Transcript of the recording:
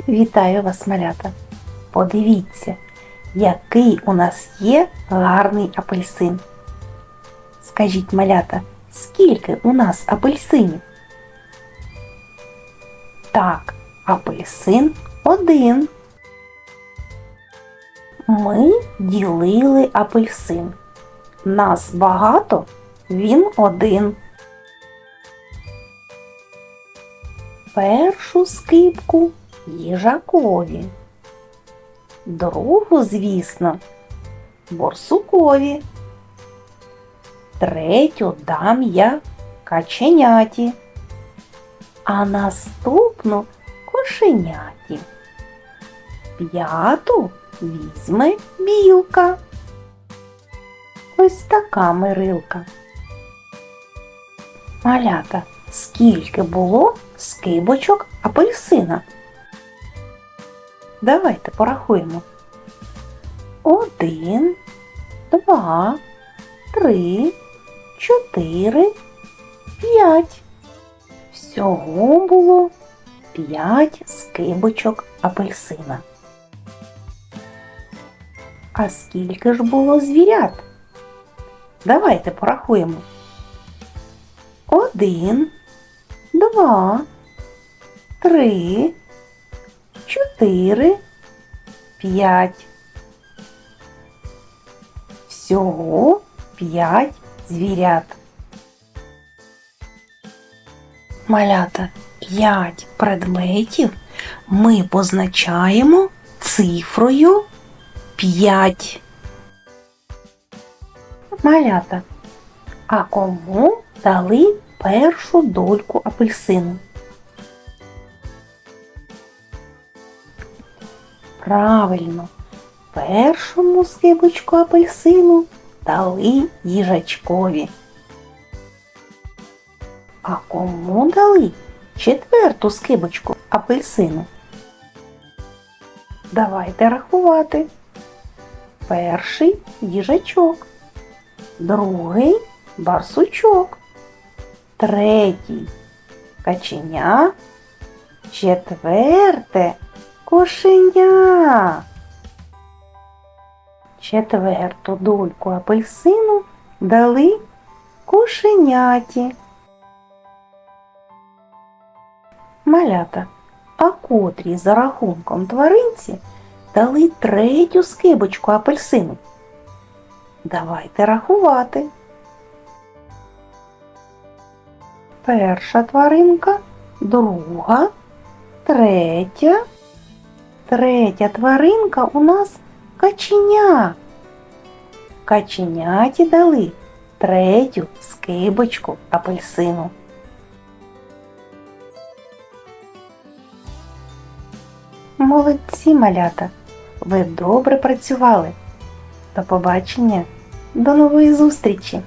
Вітаю вас, малята! Подивіться, який у нас є гарний апельсин. Скажіть, малята, скільки у нас апельсинів? Так, апельсин один. Ми ділили апельсин. Нас багато, він один. Першу скипку їжакові. Другу, звісно, борсукові. Третю дам я каченяті, а наступну кошеняті. П'яту візьме білка. Ось така мирилка. Малята, скільки було скибочок апельсина? Давайте порахуємо. Один, два, три, чотири, п'ять. Всього було п'ять скибочок апельсина. А скільки ж було звірят? Давайте порахуємо. Один, два, три, чотири, п'ять. Всього п'ять звірят. Малята, п'ять предметів ми позначаємо цифрою 5. Малята, а кому дали першу дольку апельсину? Правильно, першому скибочку апельсину дали їжачкові. А кому дали четверту скибочку апельсину? Давайте рахувати. Перший їжачок, другий барсучок, третій каченя, четверте кошеня. Четверту дольку апельсину дали кошеняті. Малята, а котрі за рахунком тваринці дали третю скибочку апельсину. Давайте рахувати. Перша тваринка, друга, третя. Третя тваринка у нас каченя. Каченяті дали третю скибочку апельсину. Молодці, малята! Ви добре працювали. До побачення, до нової зустрічі!